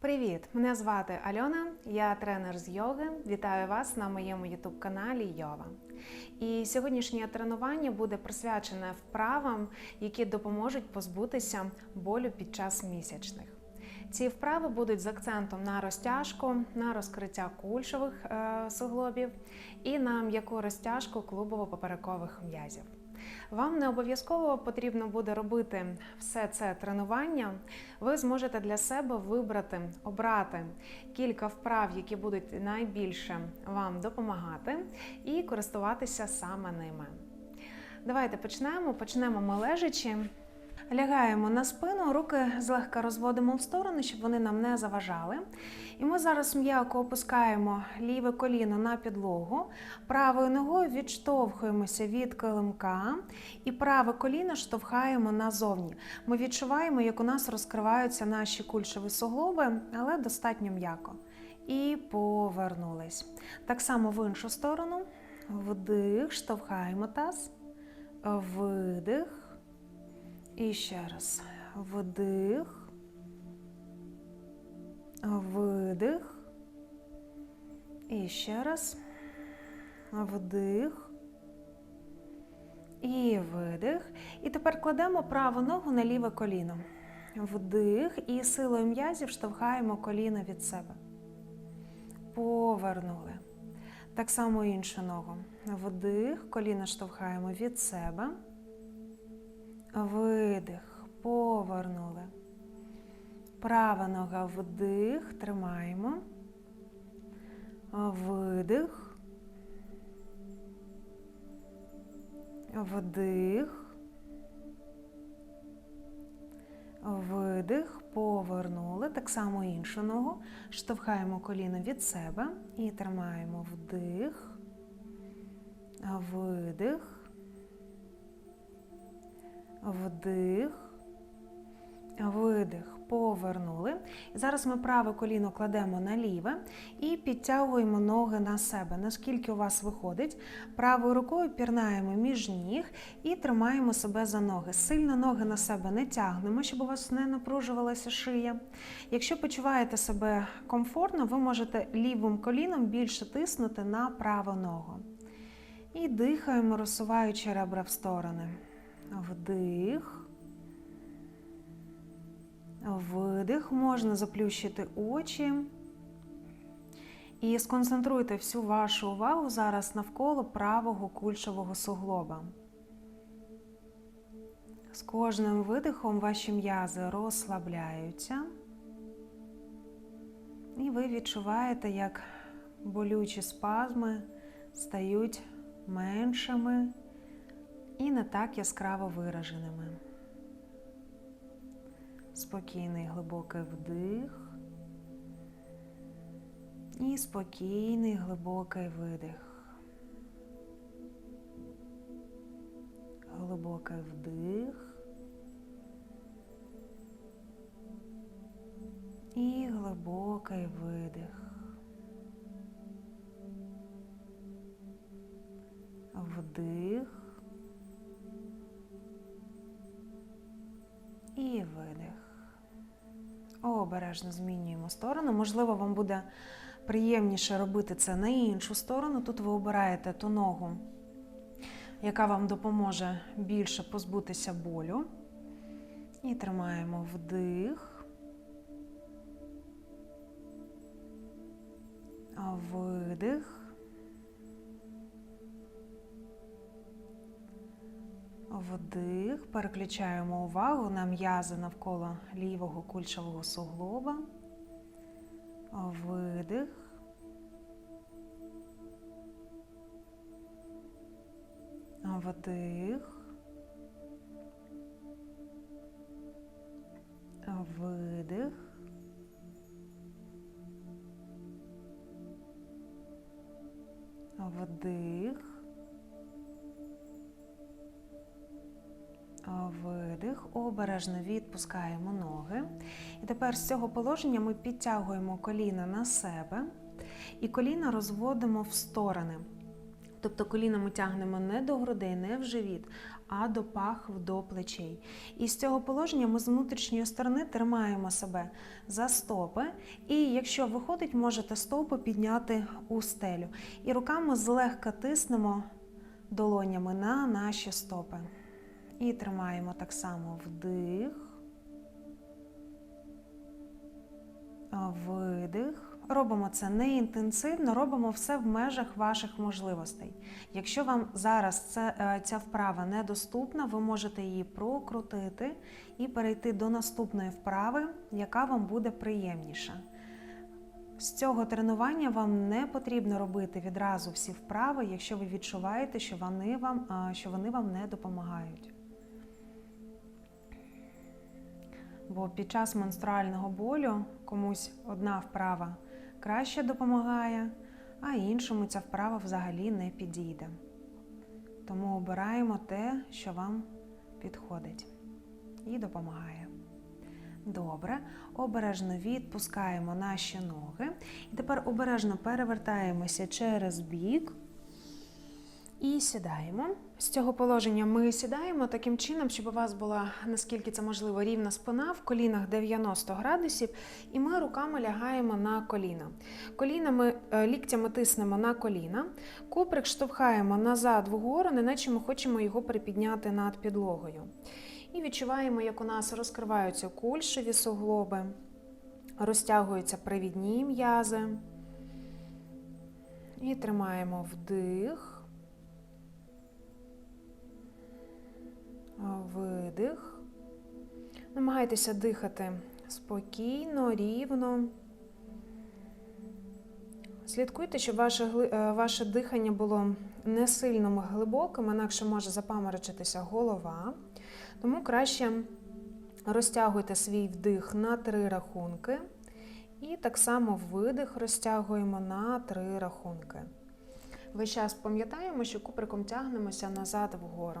Привіт! Мене звати Альона, я тренер з йоги. Вітаю вас на моєму ютуб-каналі Йова. І сьогоднішнє тренування буде присвячене вправам, які допоможуть позбутися болю під час місячних. Ці вправи будуть з акцентом на розтяжку, на розкриття кульшових е, суглобів і на м'яку розтяжку клубово-поперекових м'язів. Вам не обов'язково потрібно буде робити все це тренування. Ви зможете для себе вибрати, обрати кілька вправ, які будуть найбільше вам допомагати, і користуватися саме ними. Давайте почнемо. Почнемо ми лежачи. Лягаємо на спину, руки злегка розводимо в сторони, щоб вони нам не заважали. І ми зараз м'яко опускаємо ліве коліно на підлогу, правою ногою відштовхуємося від килимка і праве коліно штовхаємо назовні. Ми відчуваємо, як у нас розкриваються наші кульшові суглоби, але достатньо м'яко. І повернулись. Так само в іншу сторону. Вдих, штовхаємо таз, видих. І ще раз. Вдих. Видих. І ще раз. Вдих. І видих. І тепер кладемо праву ногу на ліве коліно. Вдих. І силою м'язів штовхаємо коліно від себе. Повернули. Так само іншу ногу. Вдих. Коліно штовхаємо від себе. Видих, повернули. Права нога вдих, тримаємо. Видих. Вдих. Видих, повернули. Так само іншу ногу. Штовхаємо коліно від себе і тримаємо вдих. Видих вдих, видих, повернули. Зараз ми праве коліно кладемо на ліве і підтягуємо ноги на себе. Наскільки у вас виходить, правою рукою пірнаємо між ніг і тримаємо себе за ноги. Сильно ноги на себе не тягнемо, щоб у вас не напружувалася шия. Якщо почуваєте себе комфортно, ви можете лівим коліном більше тиснути на праву ногу. І дихаємо, розсуваючи ребра в сторони. Вдих. Видих. Можна заплющити очі. І сконцентруйте всю вашу увагу зараз навколо правого кульшового суглоба. З кожним видихом ваші м'язи розслабляються. І ви відчуваєте, як болючі спазми стають меншими і не так яскраво вираженими. Спокійний глибокий вдих і спокійний глибокий видих. Глибокий вдих і глибокий видих. Вдих. І видих. Обережно змінюємо сторону. Можливо, вам буде приємніше робити це на іншу сторону. Тут ви обираєте ту ногу, яка вам допоможе більше позбутися болю. І тримаємо вдих. Видих. Вдих, переключаємо увагу на м'язи навколо лівого кульшового суглоба. Видих. Вдих. Видих. Вдих. Видих, обережно відпускаємо ноги. І тепер з цього положення ми підтягуємо коліна на себе і коліна розводимо в сторони. Тобто коліна ми тягнемо не до грудей, не в живіт, а до пахв, до плечей. І з цього положення ми з внутрішньої сторони тримаємо себе за стопи. І якщо виходить, можете стопи підняти у стелю. І руками злегка тиснемо долонями на наші стопи. І тримаємо так само вдих, видих. Робимо це не інтенсивно, робимо все в межах ваших можливостей. Якщо вам зараз це, е, ця вправа недоступна, ви можете її прокрутити і перейти до наступної вправи, яка вам буде приємніша. З цього тренування вам не потрібно робити відразу всі вправи, якщо ви відчуваєте, що вони вам, що вони вам не допомагають. Бо під час менструального болю комусь одна вправа краще допомагає, а іншому ця вправа взагалі не підійде. Тому обираємо те, що вам підходить і допомагає. Добре, обережно відпускаємо наші ноги. І тепер обережно перевертаємося через бік і сідаємо. З цього положення ми сідаємо таким чином, щоб у вас була наскільки це можливо рівна спина в колінах 90 градусів, і ми руками лягаємо на коліна. Колінами, е, ліктями тиснемо на коліна, куприк штовхаємо назад вгору, неначе ми хочемо його припідняти над підлогою. І відчуваємо, як у нас розкриваються кульшові суглоби, розтягуються привідні м'язи. І тримаємо вдих. Видих. Намагайтеся дихати спокійно, рівно. Слідкуйте, щоб ваше е, ваше дихання було не сильно глибоким, інакше може запаморочитися голова. Тому краще розтягуйте свій вдих на три рахунки. І так само видих розтягуємо на три рахунки. Весь час пам'ятаємо, що куприком тягнемося назад вгору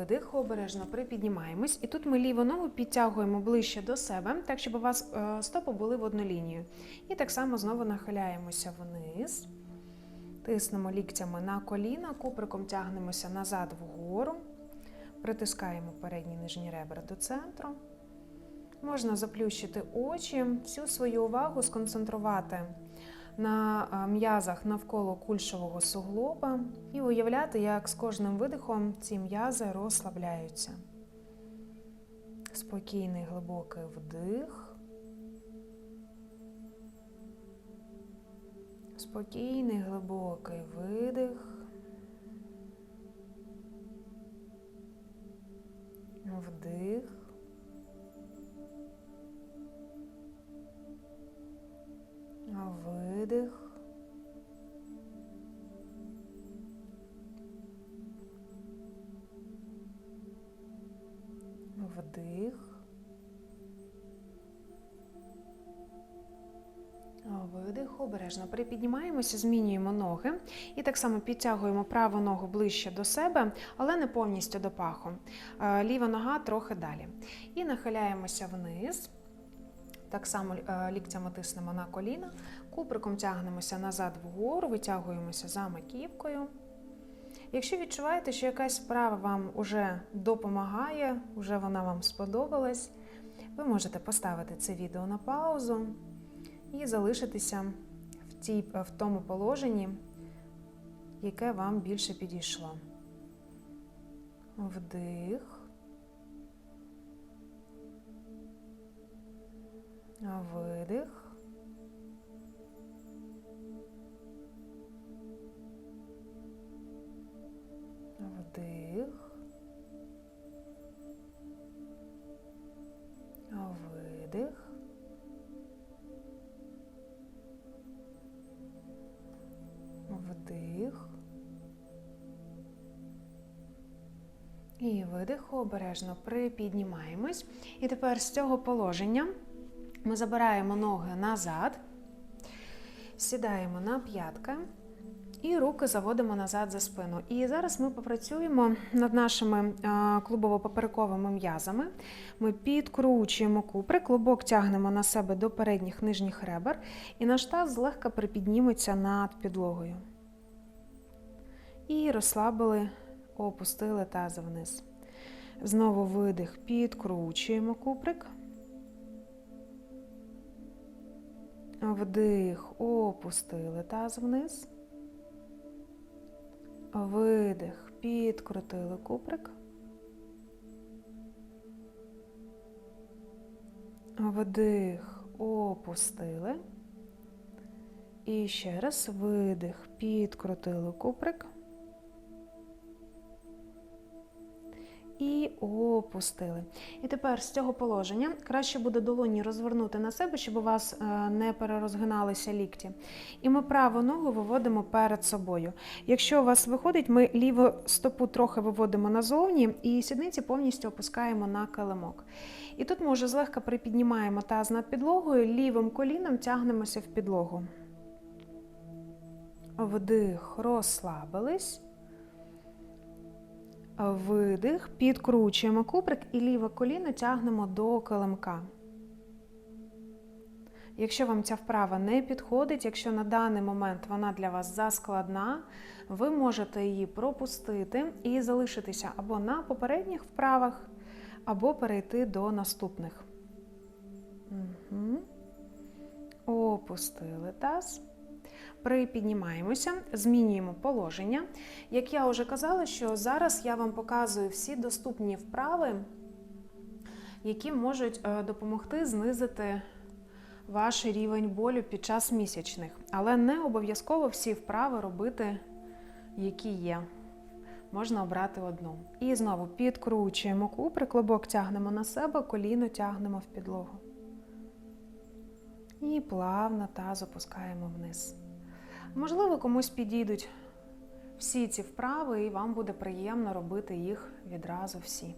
Видих, обережно припіднімаємось. І тут ми ліву ногу підтягуємо ближче до себе, так, щоб у вас е, стопи були в одну лінію. І так само знову нахиляємося вниз, тиснемо ліктями на коліна, куприком тягнемося назад вгору, притискаємо передні нижні ребра до центру. Можна заплющити очі, всю свою увагу сконцентрувати на м'язах навколо кульшового суглоба і уявляти, як з кожним видихом ці м'язи розслабляються. Спокійний глибокий вдих. Спокійний глибокий видих. Вдих. Видих. Вдих. Видих, обережно припіднімаємося, змінюємо ноги і так само підтягуємо праву ногу ближче до себе, але не повністю до паху. Е, ліва нога трохи далі. І нахиляємося вниз. Так само е, ліктями тиснемо на коліна, куприком тягнемося назад вгору, витягуємося за маківкою. Якщо відчуваєте, що якась справа вам вже допомагає, вже вона вам сподобалась, ви можете поставити це відео на паузу і залишитися в, тій, в тому положенні, яке вам більше підійшло. Вдих. Видих. Вдих. Видих. Вдих. І видих обережно припіднімаємось. І тепер з цього положення ми забираємо ноги назад, сідаємо на п'ятки і руки заводимо назад за спину. І зараз ми попрацюємо над нашими клубово-поперековими м'язами. Ми підкручуємо купри, клубок тягнемо на себе до передніх нижніх ребер, і наш таз злегка припідніметься над підлогою. І розслабили, опустили таз вниз. Знову видих, підкручуємо куприк. Вдих, опустили таз вниз. Видих, підкрутили куприк. Вдих, опустили. І ще раз видих, підкрутили куприк. І опустили. І тепер з цього положення краще буде долоні розвернути на себе, щоб у вас е, не перерозгиналися лікті. І ми праву ногу виводимо перед собою. Якщо у вас виходить, ми ліву стопу трохи виводимо назовні і сідниці повністю опускаємо на килимок. І тут ми вже злегка припіднімаємо таз над підлогою, лівим коліном тягнемося в підлогу. Вдих, розслабились. Видих, підкручуємо куприк і ліве коліно тягнемо до килимка. Якщо вам ця вправа не підходить, якщо на даний момент вона для вас заскладна, ви можете її пропустити і залишитися або на попередніх вправах, або перейти до наступних. Угу. Опустили таз. Припіднімаємося, змінюємо положення. Як я вже казала, що зараз я вам показую всі доступні вправи, які можуть е, допомогти знизити ваш рівень болю під час місячних. Але не обов'язково всі вправи робити, які є. Можна обрати одну. І знову підкручуємо купри, клобок тягнемо на себе, коліно тягнемо в підлогу. І плавно таз опускаємо вниз. Можливо, комусь підійдуть всі ці вправи, і вам буде приємно робити їх відразу всі.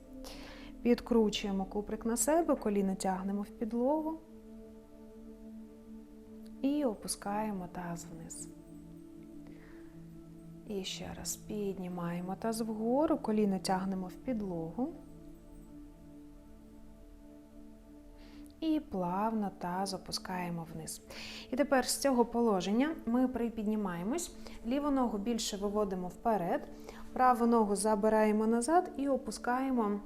Підкручуємо куприк на себе, коліно тягнемо в підлогу і опускаємо таз вниз. І ще раз піднімаємо таз вгору, коліно тягнемо в підлогу. І плавно таз опускаємо вниз. І тепер з цього положення ми припіднімаємось, ліву ногу більше виводимо вперед, праву ногу забираємо назад і опускаємо.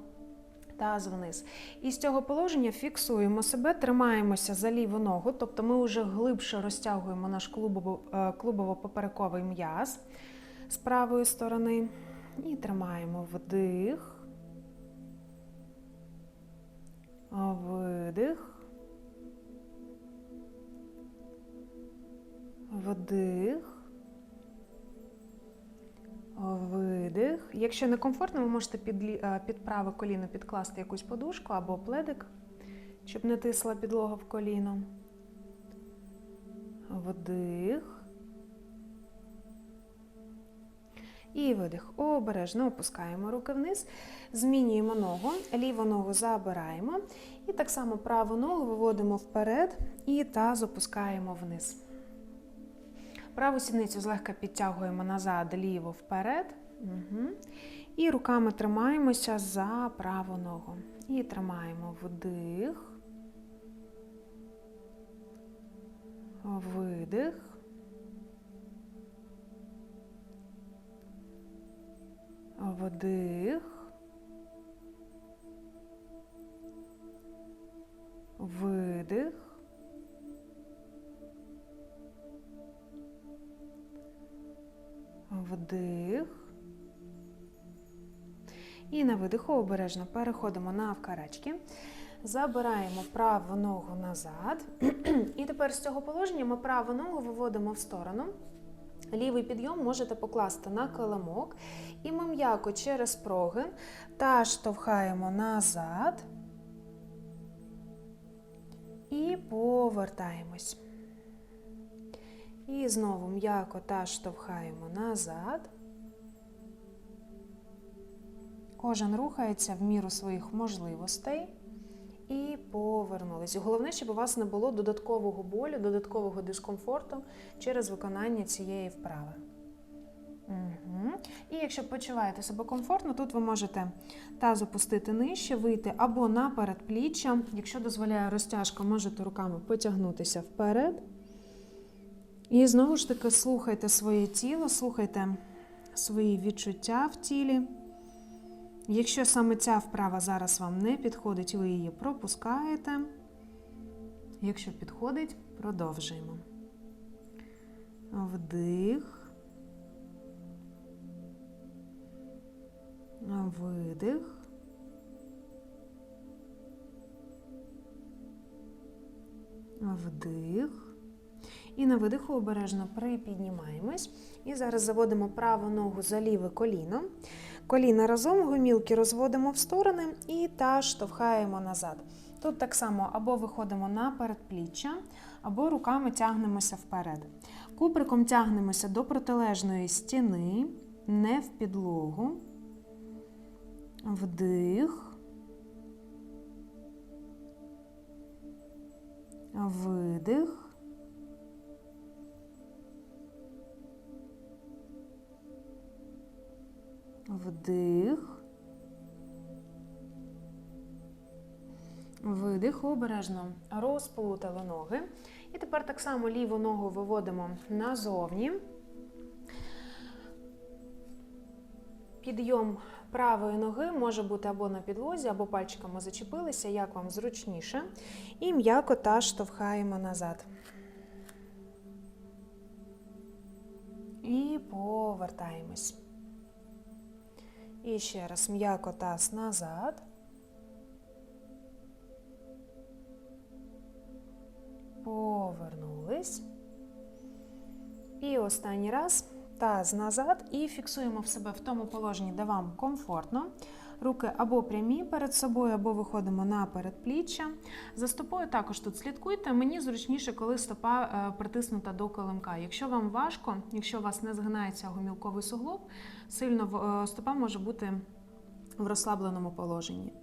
Таз вниз. І з цього положення фіксуємо себе, тримаємося за ліву ногу, тобто ми вже глибше розтягуємо наш е, клубово-поперековий м'яз з правої сторони. І тримаємо вдих. Видих. Вдих. Видих. Якщо не комфортно, ви можете під, е, під праве коліно підкласти якусь подушку або пледик, щоб не тисла підлога в коліно. Вдих. І видих. Обережно опускаємо руки вниз, змінюємо ногу, ліву ногу забираємо. І так само праву ногу виводимо вперед і таз опускаємо вниз. Праву сідницю злегка підтягуємо назад, ліво вперед. Угу. І руками тримаємося за праву ногу. І тримаємо вдих, видих. Вдих. Видих. Вдих. І на видиху обережно переходимо на вкарачки. Забираємо праву ногу назад. І тепер з цього положення ми праву ногу виводимо в сторону. Лівий підйом можете покласти на килимок. І ми м'яко через прогин та штовхаємо назад і повертаємось. І знову м'яко та штовхаємо назад. Кожен рухається в міру своїх можливостей і повернулись. Головне, щоб у вас не було додаткового болю, додаткового дискомфорту через виконання цієї вправи. Угу. І якщо почуваєте себе комфортно, тут ви можете таз опустити нижче, вийти або на передпліччя. Якщо дозволяє розтяжка, можете руками потягнутися вперед. І знову ж таки слухайте своє тіло, слухайте свої відчуття в тілі. Якщо саме ця вправа зараз вам не підходить, ви її пропускаєте. Якщо підходить, продовжуємо. Вдих. Видих. Вдих. І на видиху обережно припіднімаємось. І зараз заводимо праву ногу за ліве коліно. Коліна разом, гомілки розводимо в сторони і та штовхаємо назад. Тут так само або виходимо на передпліччя, або руками тягнемося вперед. Куприком тягнемося до протилежної стіни, не в підлогу. Вдих. Видих. Вдих. Видих, обережно розплутали ноги. І тепер так само ліву ногу виводимо назовні. Підйом правої ноги може бути або на підлозі, або пальчиками зачепилися, як вам зручніше. І м'яко та штовхаємо назад. І повертаємось. І ще раз м'яко таз назад. Повернулись. І останній раз таз назад і фіксуємо в себе в тому положенні, де вам комфортно. Руки або прямі перед собою, або виходимо на передпліччя. За стопою також тут слідкуйте. Мені зручніше, коли стопа е, притиснута до килимка. Якщо вам важко, якщо у вас не згинається гомілковий суглоб, сильно е, стопа може бути в розслабленому положенні.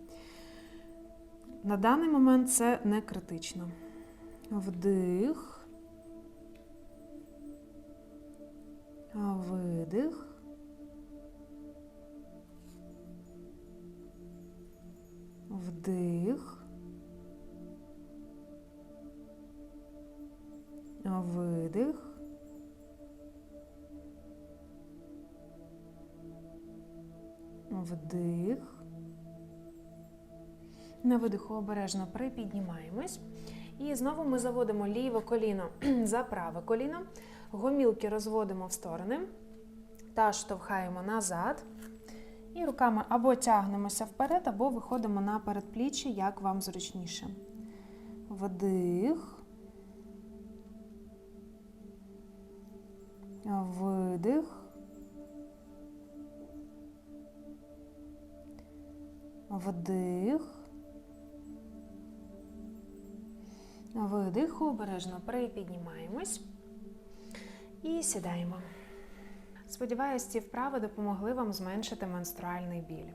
На даний момент це не критично. Вдих. Видих. Вдих. Видих. Вдих. На видиху обережно припіднімаємось. І знову ми заводимо ліве коліно за праве коліно. Гомілки розводимо в сторони та штовхаємо назад. І руками або тягнемося вперед, або виходимо на передпліччя, як вам зручніше. Вдих. Видих. Вдих. Видих, обережно припіднімаємось і сідаємо. Сподіваюсь, ці вправи допомогли вам зменшити менструальний біль.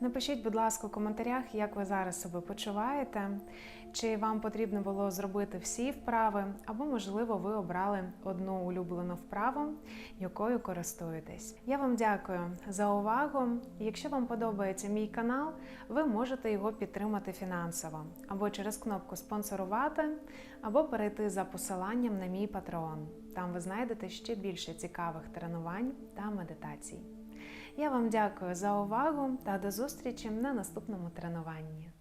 Напишіть, будь ласка, у коментарях, як ви зараз себе почуваєте, чи вам потрібно було зробити всі вправи, або, можливо, ви обрали одну улюблену вправу, якою користуєтесь. Я вам дякую за увагу. Якщо вам подобається мій канал, ви можете його підтримати фінансово або через кнопку спонсорувати, або перейти за посиланням на мій патреон. Там ви знайдете ще більше цікавих тренувань та медитацій. Я вам дякую за увагу та до зустрічі на наступному тренуванні.